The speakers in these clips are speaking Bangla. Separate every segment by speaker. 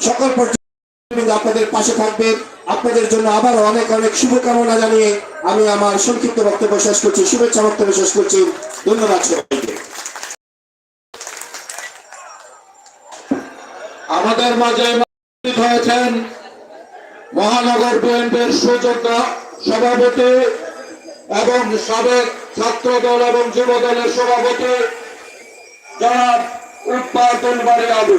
Speaker 1: সকল পর্যন্ত আপনাদের পাশে থাকবে আপনাদের জন্য আবারও অনেক অনেক শুভকামনা জানিয়ে আমি আমার সংক্ষিপ্ত বক্তব্য শেষ করছি। শুভেচ্ছা বক্তব্য শেষ করছি। ধন্যবাদ সবাইকে।
Speaker 2: আমাদের মাঝে হয়েছেন মহানগর বিএনপির সুযোগ্য সভাপতি এবং সাবেক ছাত্র দল এবং যুব দলের সভাপতি জনাব উৎপাদন বাড়ি আবু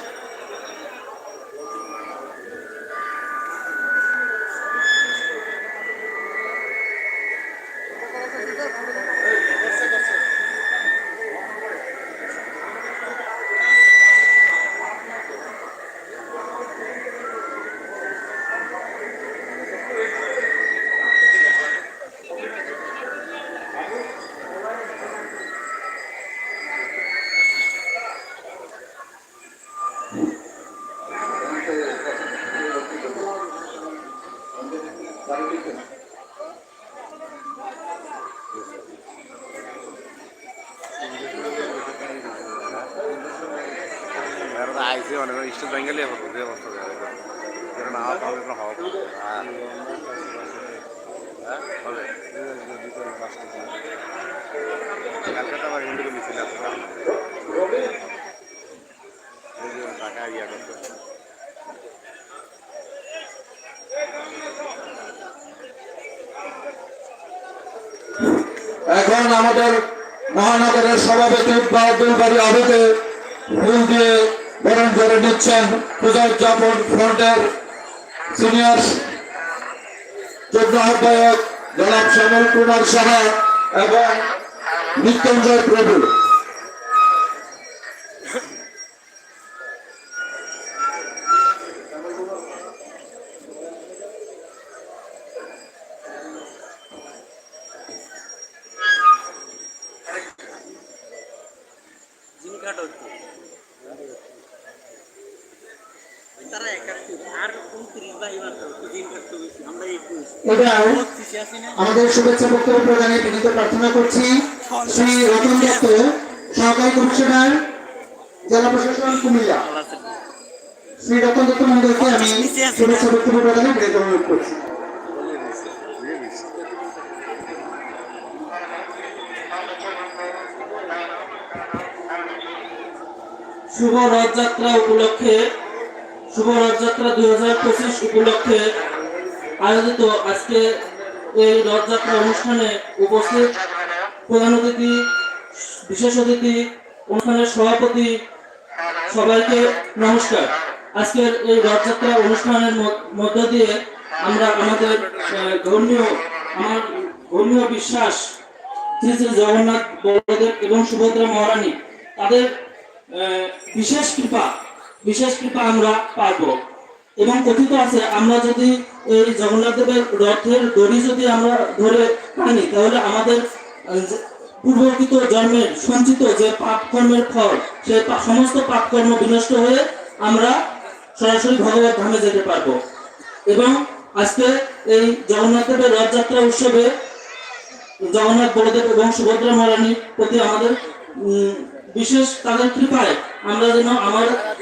Speaker 3: স্টেট ব্যাঙ্গালি ব্যবস্থা না তাহলে তো হবে হবে হ্যাঁ? কালকাতা আবার হিন্দু মিছিল ঢাকা ইয়া করতে
Speaker 2: এখন আমাদের মহানগরের সভাপতি বাহাদুল বাড়ি আবেদে ফুল দিয়ে বরণ করে নিচ্ছেন পূজা উদযাপন ফ্রন্টের সিনিয়র যুগ্ম আহ্বায়ক জনাব শ্যামল কুমার সাহা এবং মৃত্যুঞ্জয় প্রভু।
Speaker 1: আমাদের শুভেচ্ছা বক্তব্য প্রদানে বিনীত প্রার্থনা করছি শ্রী রতন দত্ত, সহকারী কমিশনার, জেলা প্রশাসন কুমিল্লা। শ্রী রতন দত্ত মহোদয়কে আমি শুভেচ্ছা বক্তব্য প্রদানে বিনীত অনুরোধ করছি।
Speaker 4: শুভ রথযাত্রা উপলক্ষে, শুভ রথযাত্রা দুই হাজার পঁচিশ উপলক্ষে আয়োজিত আজকে এই রথযাত্রা অনুষ্ঠানে উপস্থিত প্রধান অতিথি, বিশেষ অতিথি, অনুষ্ঠানের সভাপতি, সবাইকে নমস্কার। আজকের এই রথযাত্রা অনুষ্ঠানের মধ্য- দিয়ে আমরা আমাদের ধর্মীয়, আমার ধর্মীয় বিশ্বাস, শ্রী শ্রী জগন্নাথ বলদেব এবং সুভদ্রা মহারানী, তাদের বিশেষ কৃপা বিশেষ কৃপা আমরা পাবো। এবং কথিত আছে, আমরা যদি এই জগন্নাথ দেবের রথের দড়ি যদি আমরা ধরে আনি, তাহলে আমাদের পূর্বকৃত জন্মের সঞ্চিত যে পাপ কর্মের ফল পা- সমস্ত পাপ কর্ম বিনষ্ট হয়ে আমরা সরাসরি ভগবত ধামে যেতে পারব। এবং আজকে এই জগন্নাথ দেবের রথযাত্রা উৎসবে জগন্নাথ বলদেব এবং সুভদ্রা মহারানীর প্রতি আমাদের বিশেষ তাদের কৃপায় আমরা যেন আমার,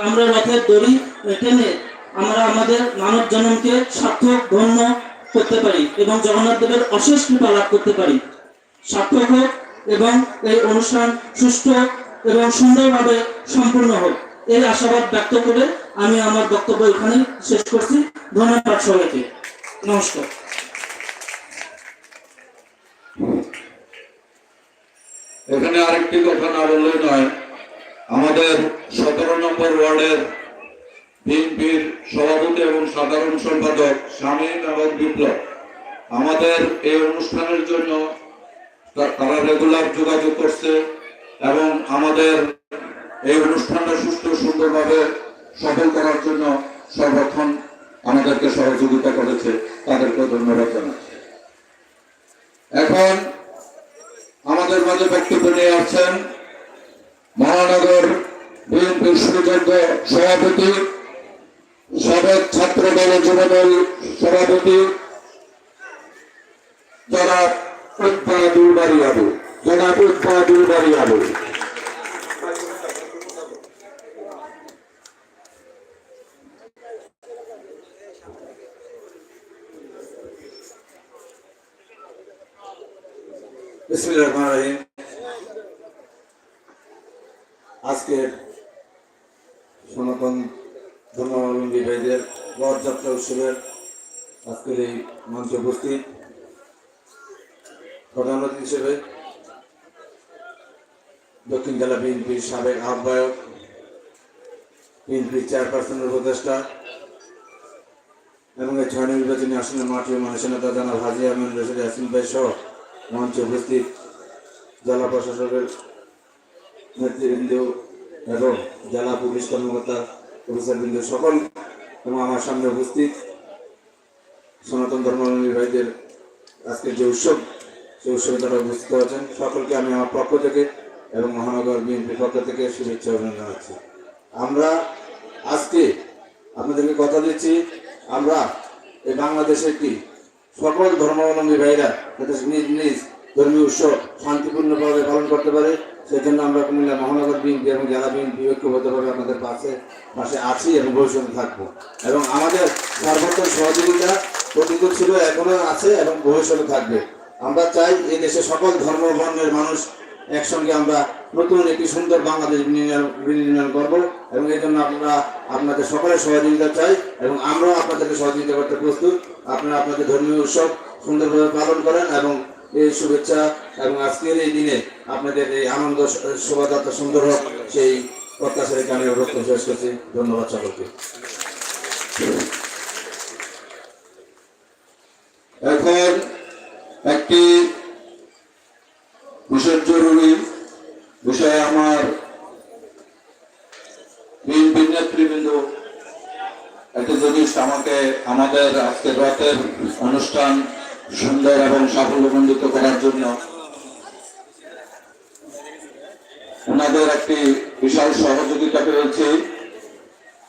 Speaker 4: আমরা রথের দড়ি টেনে আমরা আমাদের মানব জন্মকে সার্থক, ধন্য করতে পারি এবং জগন্নাথ দেবের অশেষ কৃপা লাভ করতে পারি। সার্থক হোক এবং এই অনুষ্ঠান সুষ্ঠু এবং সুন্দরভাবে সম্পূর্ণ হোক, এই আশাবাদ ব্যক্ত করে আমি আমার বক্তব্য এখানে শেষ করছি। ধন্যবাদ সবাইকে। নমস্কার।
Speaker 2: এখানে আরেকটি কথা না বললেই নয়, আমাদের সতেরো নম্বর ওয়ার্ডের বিএনপির সভাপতি এবং সাধারণ সম্পাদক শামীম এবং বিপ্লব। আমাদের এই অনুষ্ঠানের জন্য তারা রেগুলার যোগাযোগ করছে এবং আমাদের এই অনুষ্ঠানটা সুস্থ সুন্দরভাবে সফল করার জন্য সর্বক্ষণ আমাদেরকে সহযোগিতা করেছে। তাদেরকে ধন্যবাদ জানাচ্ছি। এখন আমাদের মাঝে বক্তব্য নিয়ে আসছেন মহানগর বিএনপি দুষ্কৃতজ্ঞ সভাপতি সাবেক ছাত্র দল যুবদল সভাপতি জনাব উৎপাদুল বাড়ি আবু জনাব উৎপাদুল বাড়ি আবু
Speaker 5: আজকের সনাতন ধর্মাবলম্বী ভাইদের রথযাত্রা উৎসবের আজকের এই মঞ্চে উপস্থিত প্রধান অতিথি হিসেবে দক্ষিণ জেলা বিএনপির সাবেক আহ্বায়ক, বিএনপির চেয়ারপারসনের উপদেষ্টা এবং এই ছয় নির্বাচনী আসনের মাঠে মানুষের নেতা জানাব হাজি আহমেদ রশিদ ইয়াসিন ভাই সহ মঞ্চে উপস্থিত জেলা প্রশাসকের নেতৃবৃন্দ এবং জেলা পুলিশ কর্মকর্তা অফিসারবৃন্দ সকল এবং আমার সামনে উপস্থিত সনাতন ধর্মাবলম্বী ভাইদের আজকের যে উৎসব, সেই উৎসবে তারা উপস্থিত আছেন। সকলকে আমি আমার পক্ষ থেকে এবং মহানগর বিএনপির পক্ষ থেকে শুভেচ্ছা জানাচ্ছি। আমরা আজকে আপনাদেরকে কথা দিচ্ছি, আমরা এই বাংলাদেশে একটি সকল ধর্মাবলম্বী ভাইরা যাতে নিজ নিজ ধর্মীয় উৎসব শান্তিপূর্ণভাবে পালন করতে পারে। সেই জন্য আমরা কুমিল্লা মহানগর বিএনপি এবং জেলা বিএনপি ঐক্যবদ্ধভাবে আপনাদের পাশে পাশে আছি এবং ভবিষ্যতে থাকব। এবং আমাদের সর্বোত্তম সহযোগিতা প্রতিকূল ছিল, এখনও আছে এবং ভবিষ্যতে থাকবে। আমরা চাই এই দেশে সকল ধর্ম বর্ণের মানুষ একসঙ্গে আমরা নতুন একটি সুন্দর বাংলাদেশ বিনির্মাণ করব এবং এই জন্য আপনারা আপনাদের সকলের সহযোগিতা চাই এবং আমরাও আপনাদেরকে সহযোগিতা করতে প্রস্তুত। আপনারা আপনাদের ধর্মীয় উৎসব সুন্দরভাবে পালন করেন এবং এই শুভেচ্ছা এবং আজকের এই দিনে আপনাদের এই আনন্দ শোভাযাত্রা সুন্দর হোক, সেই প্রত্যাশা রেখে আমি বক্তব্য শেষ করছি। ধন্যবাদ সকলকে।
Speaker 2: এখন একটি বিশেষ জরুরি বিষয়ে আমার নেতৃবৃন্দ, একটা জিনিস আমাকে, আমাদের আজকের রাতের অনুষ্ঠান সুন্দর এবং সাফল্যমণ্ডিত করার জন্য ওনাদের একটি বিশাল সহযোগিতা পেয়েছি।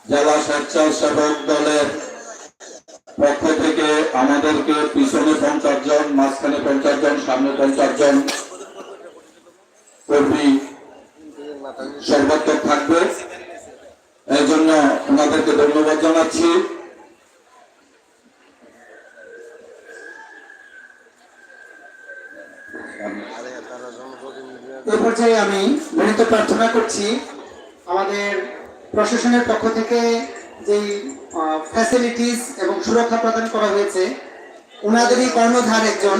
Speaker 2: জেলা স্বেচ্ছাসেবক দলের পক্ষ থেকে আমাদেরকে পিছনে পঞ্চাশ জন মাঝখানে পঞ্চাশ জন সামনে পঞ্চাশ জন কর্মী সর্বাত্মক থাকবে। এই জন্য ওনাদেরকে ধন্যবাদ জানাচ্ছি।
Speaker 1: এ পর্যায়ে আমি বিনীত প্রার্থনা করছি আমাদের প্রশাসনের পক্ষ থেকে যেই ফ্যাসিলিটিস এবং সুরক্ষা প্রদান করা হয়েছে ওনাদেরই কর্ণধার একজন।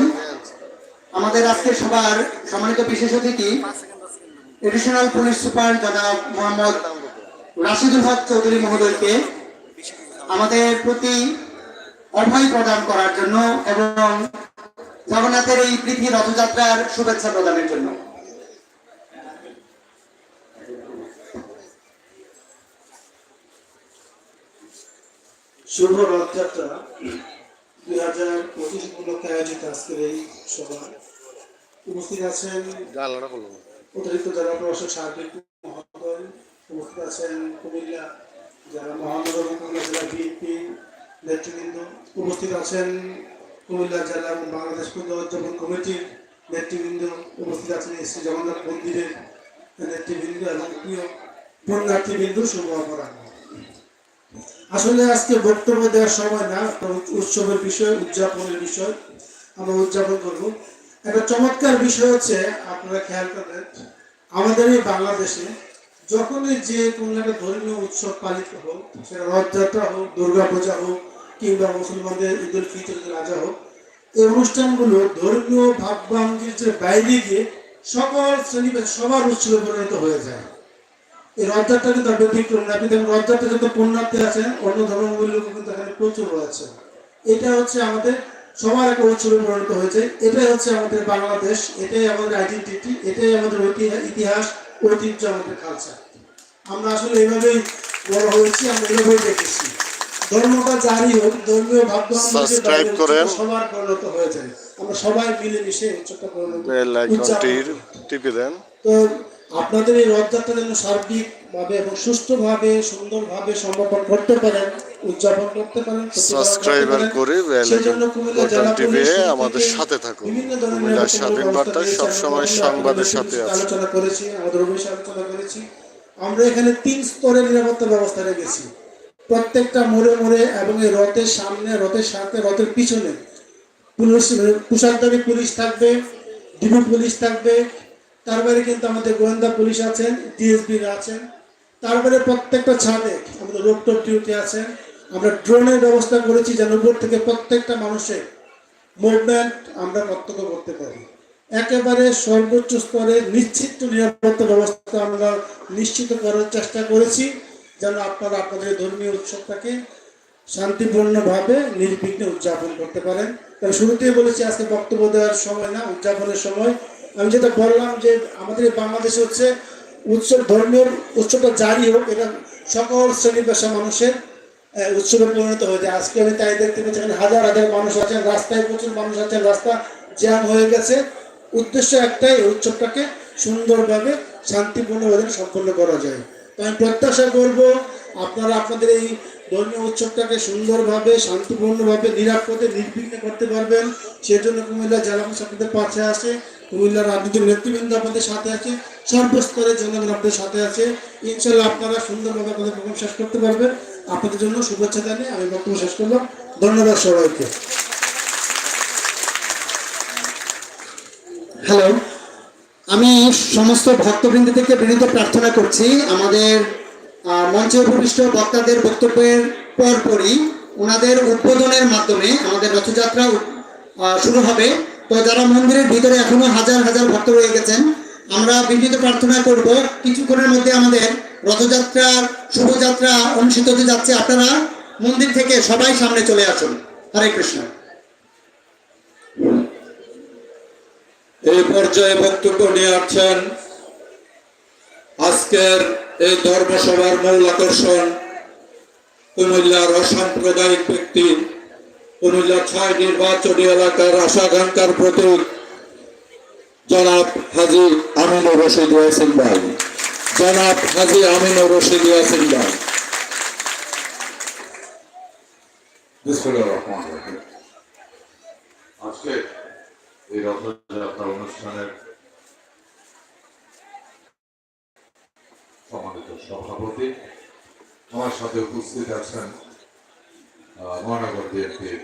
Speaker 1: আমাদের আজকে সবার সম্মানিত বিশেষ অতিথি এডিশনাল পুলিশ সুপার জনাব মোহাম্মদ রাশিদুল হক চৌধুরী মহোদয়কে আমাদের প্রতি অভয় প্রদান করার জন্য এবং জগন্নাথের এই পৃথিবী রথযাত্রার শুভেচ্ছা প্রদানের জন্য।
Speaker 6: শুভ রথযাত্রা। দুই হাজার পঁচিশ উপলক্ষে আয়োজিত আজকের এই সভা। উপস্থিত আছেন অতিরিক্ত জেলা প্রশাসক সার্বিক মহোদয়। উপস্থিত আছেন কুমিল্লা জেলা মহানগর কুমিল্লা জেলা বিএনপি নেতৃবৃন্দ। উপস্থিত আছেন কুমিল্লা জেলা এবং বাংলাদেশ পূজা উদযাপন কমিটির নেতৃবৃন্দ উপস্থিত আছেন শ্রী জগন্নাথ মন্দিরের নেতৃবৃন্দ এবং প্রিয় পুণ্যার্থীবৃন্দ শুভ অপরাহ্ন আসলে আজকে বক্তব্য দেওয়ার সময় না উৎসবের বিষয়, উদযাপনের বিষয় আমরা উদযাপন করব। একটা চমৎকার বিষয় হচ্ছে, আপনারা খেয়াল করবেন, আমাদের এই বাংলাদেশে যখনই যে কোনো একটা ধর্মীয় উৎসব পালিত হোক, সেটা রথযাত্রা হোক, দুর্গাপূজা হোক কিংবা মুসলমানদের ঈদ উল ফিতর রাজা হোক, এই অনুষ্ঠানগুলো ধর্মীয় ভাবভঙ্গির যে বাইরে গিয়ে সকল শ্রেণি সবার উৎসবে পরিণত হয়ে যায়। এই রথযাত্রা কিন্তু ব্যতিক্রম না। দেখেন, রথযাত্রা যত পুণ্যার্থী আছেন অন্য ধর্মগুলো কিন্তু এখানে প্রচুর রয়েছে। এটা হচ্ছে আমাদের, সবার একটা উৎসবে পরিণত হয়েছে। এটাই হচ্ছে আমাদের বাংলাদেশ, এটাই আমাদের আইডেন্টিটি এটাই আমাদের ইতিহাস, ঐতিহ্য, আমাদের কালচার আমরা আসলে এইভাবেই বড় হয়েছি, আমরা এইভাবেই দেখেছি। ধর্মটা জারি হোক ধর্মীয়
Speaker 3: Subscribe করেন।
Speaker 6: সবার পরিণত আমরা সবাই উৎসবটা পরিণত
Speaker 3: বেল
Speaker 6: উদযাপন
Speaker 3: আইকনটি
Speaker 6: করি।
Speaker 3: টিপে দেন
Speaker 6: তো আপনাদের এই রথযাত্রা যেন সার্বিক ভাবে এবং সুষ্ঠুভাবে সুন্দরভাবে সমাপন করতে পারেন উদযাপন করতে পারেন
Speaker 3: সাবস্ক্রাইবার করে বেল
Speaker 6: কুমিল্লা
Speaker 3: পেয়ে
Speaker 6: থেকে
Speaker 3: আমাদের সাথে থাকুন
Speaker 6: নিরাপত্তা
Speaker 3: স্বাধীন বার্তা। সবসময় সংবাদের সাথে আছে
Speaker 6: আলোচনা করেছি আমাদের অফিসে আলোচনা করেছি আমরা এখানে তিন স্তরের নিরাপত্তা ব্যবস্থা রেখেছি প্রত্যেকটা মোড়ে মোড়ে এবং এই রথের সামনে, রথের সাথে, রথের পিছনে পুলিশ পুলিশ থাকবে ডিবি পুলিশ থাকবে। তারপরে কিন্তু আমাদের গোয়েন্দা পুলিশ আছেন ডিএসপি আছেন। তারপরে প্রত্যেকটা ছাদে আমাদের রোপটপ ডিউটি আছেন আমরা ড্রোনের ব্যবস্থা করেছি যেন উপর থেকে প্রত্যেকটা মানুষের মুভমেন্ট আমরা প্রত্যক্ষ করতে পারি। একেবারে সর্বোচ্চ স্তরে নিশ্চিত নিরাপত্তা ব্যবস্থা আমরা নিশ্চিত করার চেষ্টা করেছি। যেন আপনারা আপনাদের ধর্মীয় উৎসবটাকে শান্তিপূর্ণভাবে, নির্বিঘ্নে উদযাপন করতে পারেন। তবে শুরুতেই বলেছি, আজকে বক্তব্য দেওয়ার সময় না, উদযাপনের সময়। আমি যেটা বললাম যে, আমাদের বাংলাদেশে হচ্ছে উৎসব, ধর্মীয় উৎসবটা জারি হোক, এটা সকল শ্রেণি পেশা মানুষের উৎসবে পরিণত হয়ে যায়। আজকে আমি তাই দেখতে পাচ্ছি হাজার হাজার মানুষ আছেন, রাস্তায় প্রচুর মানুষ আছেন, রাস্তা জ্যাম হয়ে গেছে। উদ্দেশ্য একটাই উৎসবটাকে সুন্দরভাবে, শান্তিপূর্ণভাবে সম্পন্ন করা যায়। আমি প্রত্যাশা করব আপনারা আপনাদের এই ধর্মীয় উৎসবটাকে সুন্দরভাবে, শান্তিপূর্ণভাবে, নিরাপদে, নির্বিঘ্নে করতে পারবেন। সেজন্য কুমিল্লা জেলা প্রশাসন আপনাদের পাশে আছে, কুমিল্লার রাজনৈতিক নেতৃবৃন্দ আপনাদের সাথে আছে, সর্বস্তরের জনগণ আপনাদের সাথে আছে। ইনশাল্লাহ আপনারা সুন্দরভাবে আপনাদের প্রোগ্রাম শেষ করতে পারবেন। আপনাদের জন্য শুভেচ্ছা জানিয়ে আমি বক্তব্য শেষ করলাম। ধন্যবাদ সবাইকে।
Speaker 1: হ্যালো আমি সমস্ত ভক্তবৃন্দ থেকে বিনীত প্রার্থনা করছি। আমাদের মঞ্চে উপবিষ্ট বক্তাদের বক্তব্যের পরপরই ওনাদের উদ্বোধনের মাধ্যমে আমাদের রথযাত্রা শুরু হবে। তো যারা মন্দিরের ভিতরে এখনও হাজার হাজার ভক্ত রয়ে গেছেন, আমরা বিনীত প্রার্থনা করব, কিছুক্ষণের মধ্যে আমাদের রথযাত্রার শুভযাত্রা অনুষ্ঠিত হতে যাচ্ছে। আপনারা মন্দির থেকে সবাই সামনে চলে আসুন। হরে কৃষ্ণ।
Speaker 2: এই পর্যায়ে বক্তব্য নিয়ে আসছেন আজকের এই ধর্মসভার মূল আকর্ষণ কুমিল্লার অসাম্প্রদায়িক ব্যক্তি, কুমিল্লা ছয় নির্বাচনী এলাকার আশাকাঙ্ক্ষার প্রতীক, জনাব হাজি আমিনুর রশিদ ইয়াসিন ভাই। জনাব হাজি আমিনুর রশিদ ইয়াসিন ভাই।
Speaker 7: আজকে এই রথযাত্রা অনুষ্ঠানের সম্মানিত সভাপতি আমার সাথে উপস্থিত আছেন মহানগর বিএনপির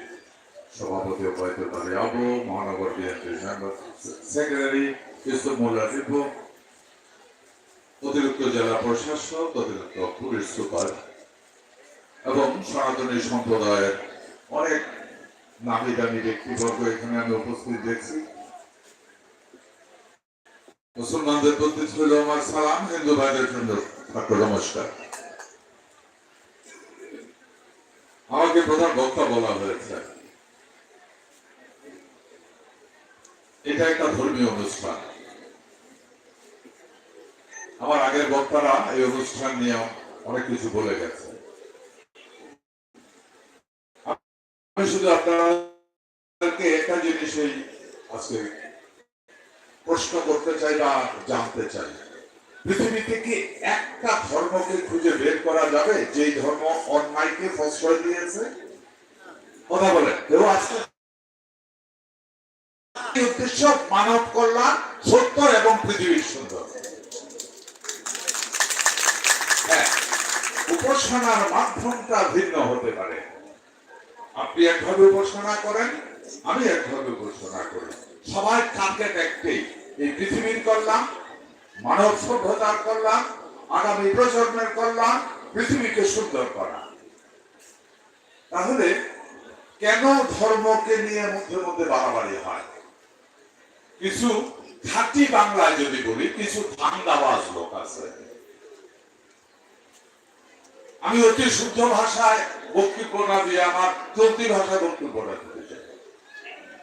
Speaker 7: সভাপতি ওবায়দুল আলী আবু মহানগর বিএনপির মেম্বার সেক্রেটারি ইসুফ মোল্লা টিপু অতিরিক্ত জেলা প্রশাসক অতিরিক্ত পুলিশ সুপার এবং সনাতনী সম্প্রদায়ের অনেক নামি দামি ব্যক্তিবর্গ এখানে আমি উপস্থিত দেখছি। মুসলমানদের প্রতি ছিল আমার সালাম, হিন্দু ভাইদের জন্য নমস্কার। আমাকে প্রধান বক্তা বলা হয়েছে। এটা একটা ধর্মীয় অনুষ্ঠান। আমার আগের বক্তারা এই অনুষ্ঠান নিয়ে অনেক কিছু বলে গেছে আমি শুধু আপনাদেরকে একটা জিনিসই আজকে প্রশ্ন করতে চাই বা জানতে চাই পৃথিবীতে কি একটা ধর্মকে খুঁজে বের করা যাবে? যেই ধর্ম অন্যায়কে প্রশ্রয় দিয়েছে? কথা বলেন। কেউ এই উদ্দেশ্য মানব কল্যাণ সত্য এবং পৃথিবীর সুন্দর। হ্যাঁ উপাসনার মাধ্যমটা ভিন্ন হতে পারে। আপনি একভাবে উপাসনা করেন, আমি একভাবে উপাসনা করি। সবাই টার্গেট একটাই এই পৃথিবীর কল্যাণ, মানব সভ্যতার কল্যাণ, আগামী প্রজন্মের কল্যাণ, পৃথিবীকে সুন্দর করা। তাহলে কেন ধর্মকে নিয়ে মধ্যে মধ্যে বাড়াবাড়ি হয়? কিছু খাঁটি বাংলায় যদি বলি, কিছু ধান্দাবাজ লোক আছে। আমি অতি শুদ্ধ ভাষায় দিয়ে আমার চলতি ভাষায়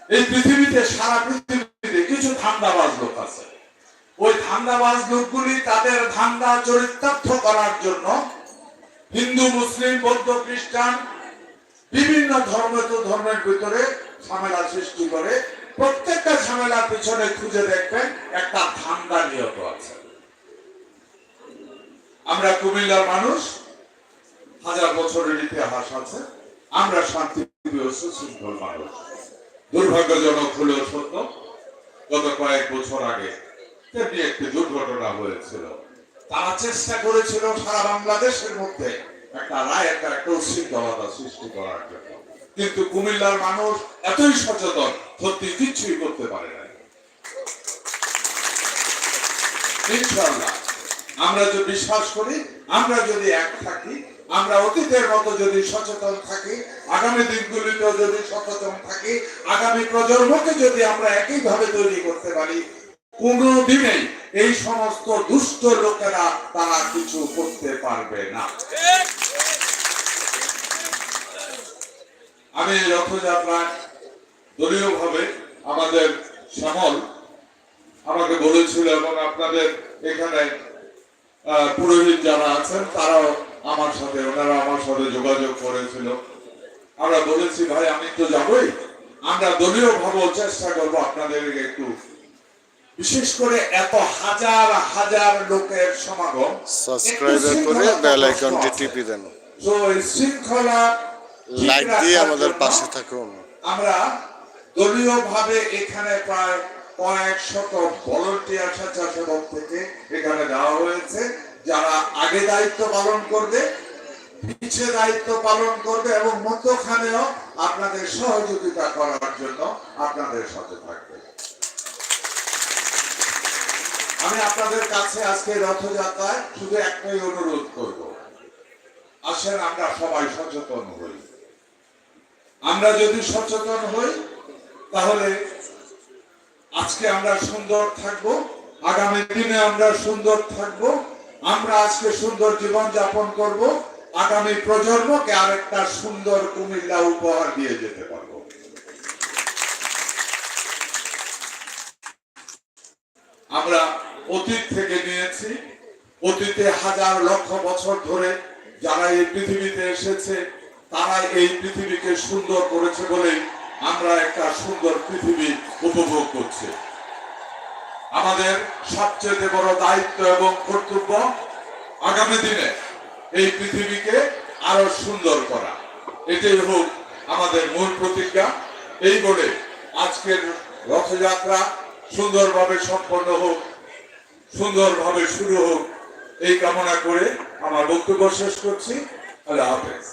Speaker 7: এই পৃথিবীতে, সারা পৃথিবীতে কিছু লোক আছে। ওই লোকগুলি তাদের চরিতার্থ করার জন্য হিন্দু, মুসলিম, বৌদ্ধ, খ্রিস্টান বিভিন্ন ধর্ম তো ধর্মের ভিতরে ঝামেলা সৃষ্টি করে। প্রত্যেকটা ঝামেলার পিছনে খুঁজে দেখবেন একটা ধান্দা নিয়ত আছে। আমরা কুমিল্লার মানুষ হাজার বছরের ইতিহাস আছে। আমরা শান্তি প্রিয় সুশৃঙ্খল মানুষ দুর্ভাগ্যজনক হলেও সত্য, গত কয়েক বছর আগে তেমনি একটি দুর্ঘটনা হয়েছিল। তারা চেষ্টা করেছিল সারা বাংলাদেশের মধ্যে একটা রায়, একটা একটা উশৃঙ্খলতা সৃষ্টি করার জন্য। কিন্তু কুমিল্লার মানুষ এতই সচেতন, সত্যি কিচ্ছুই করতে পারে না ইনশাআল্লাহ, আমরা যদি বিশ্বাস করি, আমরা যদি এক থাকি আমরা অতীতের মতো যদি সচেতন থাকি, আগামী দিনগুলিতেও যদি সচেতন থাকি, আগামী প্রজন্মকে যদি আমরা একইভাবে তৈরি করতে পারি কোনো দিনেই এই সমস্ত দুষ্ট লোকেরা তারা কিছু করতে পারবে না। আমি রথযাত্রায় দলীয়ভাবে আমাদের শ্যামল আমাকে বলেছিল এবং আপনাদের এখানে পুরোহিত যারা আছেন, তারাও আমার সাথে ওনারা আমার সাথে যোগাযোগ করেছিল। আমরা বলেছি ভাই আমি তো যাবই। আমরা দলীয় ভাবে চেষ্টা করব আপনাদেরকে একটু। বিশেষ করে এত হাজার হাজার লোকের সমাগম।
Speaker 3: সাবস্ক্রাইবার করে বেল আইকনটি টিপে দেন।
Speaker 7: তো এই শৃঙ্খলা
Speaker 3: লাইক দিয়ে আমাদের পাশে থাকুন।
Speaker 7: আমরা দলীয় ভাবে এখানে প্রায় কয়েক শত ভলেন্টিয়ার স্বেচ্ছাসেবক থেকে এখানে দেওয়া হয়েছে। যারা আগে দায়িত্ব পালন করবে পিছে দায়িত্ব পালন করবে এবং মধ্যখানেও আপনাদের সহযোগিতা করার জন্য আপনাদের সাথে থাকবে। আমি আপনাদের কাছে আজকে রথযাত্রায় শুধু একটাই অনুরোধ করব। আসেন, আমরা সবাই সচেতন হই। আমরা যদি সচেতন হই, তাহলে আজকে আমরা সুন্দর থাকব, আগামী দিনে আমরা সুন্দর থাকব। আমরা আজকে সুন্দর জীবন যাপন করব। আগামী প্রজন্মকে আরেকটা সুন্দর কুমিল্লা উপহার দিয়ে যেতে পারব। আমরা অতীত থেকে নিয়েছি। অতীতে হাজার লক্ষ বছর ধরে যারা এই পৃথিবীতে এসেছে, তারা এই পৃথিবীকে সুন্দর করেছে বলে আমরা একটা সুন্দর পৃথিবী উপভোগ করছি। আমাদের সবচেয়ে বড় দায়িত্ব এবং কর্তব্য আগামী দিনে এই পৃথিবীকে আরও সুন্দর করা। এটাই হোক আমাদের মূল প্রতিজ্ঞা। এই বলে আজকের রথযাত্রা সুন্দরভাবে সম্পন্ন হোক, সুন্দরভাবে শুরু হোক, এই কামনা করে আমার বক্তব্য শেষ করছি। আল্লাহ হাফেজ।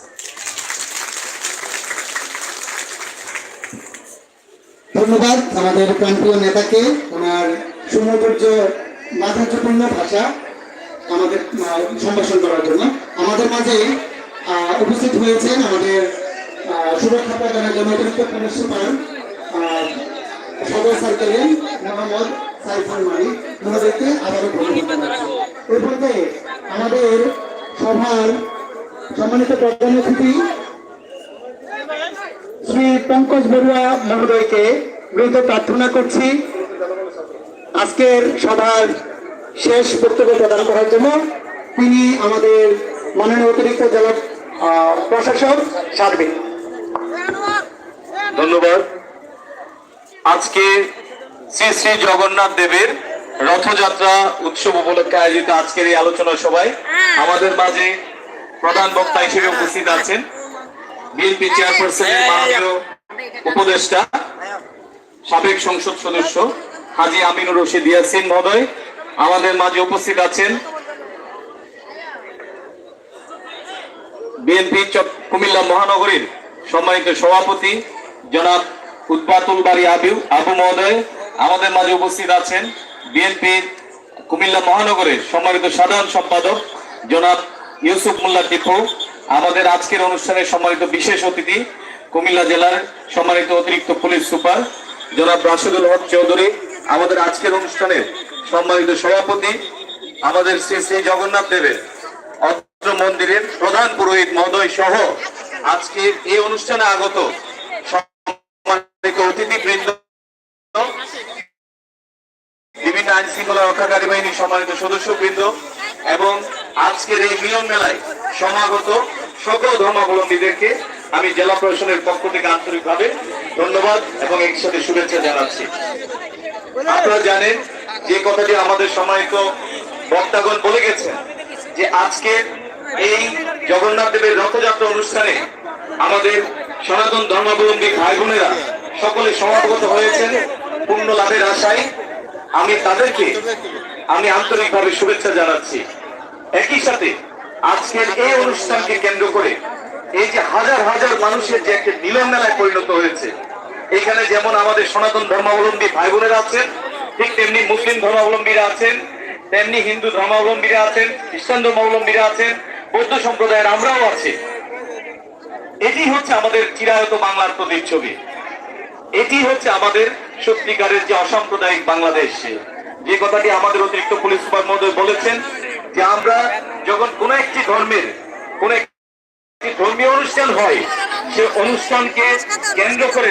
Speaker 1: ধন্যবাদ আমাদের প্রান্তীয় নেতাকে, ওনার সৌন্দর্য মাধুর্যপূর্ণ ভাষা। আমাদের সম্ভাষণ করার জন্য। আমাদের মাঝে উপস্থিত হয়েছেন আমাদের সুরক্ষা প্রদানের জন্য অতিরিক্ত পুলিশ সুপার সদর সার্কেলের মোহাম্মদ সাইফুল মালিক ওনাদেরকে আবারও ধন্যবাদ জানাচ্ছি। এর মধ্যে আমাদের সভার সম্মানিত প্রধান অতিথি শ্রী পঙ্কজ বড়ুয়া মহোদয়কে মৃত প্রার্থনা করছি। আজকের সভার শেষ বক্তব্য প্রদান করার জন্য তিনি আমাদের মাননীয় অতিরিক্ত জেলা প্রশাসক সার্বিক।
Speaker 8: ধন্যবাদ। আজকে শ্রী শ্রী জগন্নাথ দেবের রথযাত্রা উৎসব উপলক্ষে আয়োজিত আজকের এই আলোচনা সভায় আমাদের মাঝে প্রধান বক্তা হিসেবে উপস্থিত আছেন বিএনপি চেয়ারপারসনের উপদেষ্টা, সাবেক সংসদ সদস্য হাজি আমিনুর রশিদ ইয়াসিন মহোদয় আমাদের মাঝে উপস্থিত আছেন বিএনপি কুমিল্লা মহানগরীর সম্মানিত সভাপতি জনাব উদ্বাতুল বাড়ি আবু আবু মহোদয়। আমাদের মাঝে উপস্থিত আছেন বিএনপির কুমিল্লা মহানগরের সম্মানিত সাধারণ সম্পাদক জনাব ইউসুফ মোল্লা টিপু। আমাদের আজকের অনুষ্ঠানে সম্মানিত বিশেষ অতিথি কুমিল্লা জেলার সম্মানিত অতিরিক্ত পুলিশ সুপার জনাব রাশিদুল হক চৌধুরী। আমাদের আজকের অনুষ্ঠানের সম্মানিত সভাপতি, আমাদের শ্রী শ্রী জগন্নাথ দেবের অত্র মন্দিরের প্রধান পুরোহিত মহোদয় সহ আজকে এই অনুষ্ঠানে আগত সম্মানিত অতিথিবৃন্দ, বিভিন্ন আইন শৃঙ্খলা রক্ষাকারী বাহিনীর সম্মানিত সদস্যবৃন্দ এবং আজকের এই মিলন মেলায় সমাগত সকল ধর্মাবলম্বীদেরকে আমি জেলা প্রশাসনের পক্ষ থেকে আন্তরিকভাবে ধন্যবাদ এবং একসাথে শুভেচ্ছা জানাচ্ছি। আপনারা জানেন যে কথাটি আমাদের সম্মানিত বক্তাগণ বলে গেছেন, যে আজকে এই জগন্নাথ দেবের রথযাত্রা অনুষ্ঠানে আমাদের সনাতন ধর্মাবলম্বী ভাই বোনেরা সকলে সমাগত হয়েছেন পূর্ণ লাভের আশায়। আমি তাদেরকে, আমি আন্তরিকভাবে শুভেচ্ছা জানাচ্ছি। একই সাথে আজকের এই অনুষ্ঠানকে কেন্দ্র করে এই যে হাজার হাজার মানুষের যে একটা মিলন মেলায় পরিণত হয়েছে, এখানে যেমন আমাদের সনাতন ধর্মাবলম্বী ভাই বোনেরা আছেন ঠিক তেমনি মুসলিম ধর্মাবলম্বীরা আছেন, তেমনি হিন্দু ধর্মাবলম্বীরা আছেন, খ্রিস্টান ধর্মাবলম্বীরা আছেন, বৌদ্ধ সম্প্রদায়ের আমরাও আছি। এটি হচ্ছে আমাদের চিরায়ত বাংলার প্রতিচ্ছবি। এটি হচ্ছে আমাদের সত্যিকারের যে অসাম্প্রদায়িক বাংলাদেশ। যে কথাটি আমাদের অতিরিক্ত পুলিশ সুপার মহোদয় বলেছেন যে আমরা যখন কোন একটি ধর্মের, কোন একটি ধর্মীয় অনুষ্ঠান হয়, সে অনুষ্ঠানকে কেন্দ্র করে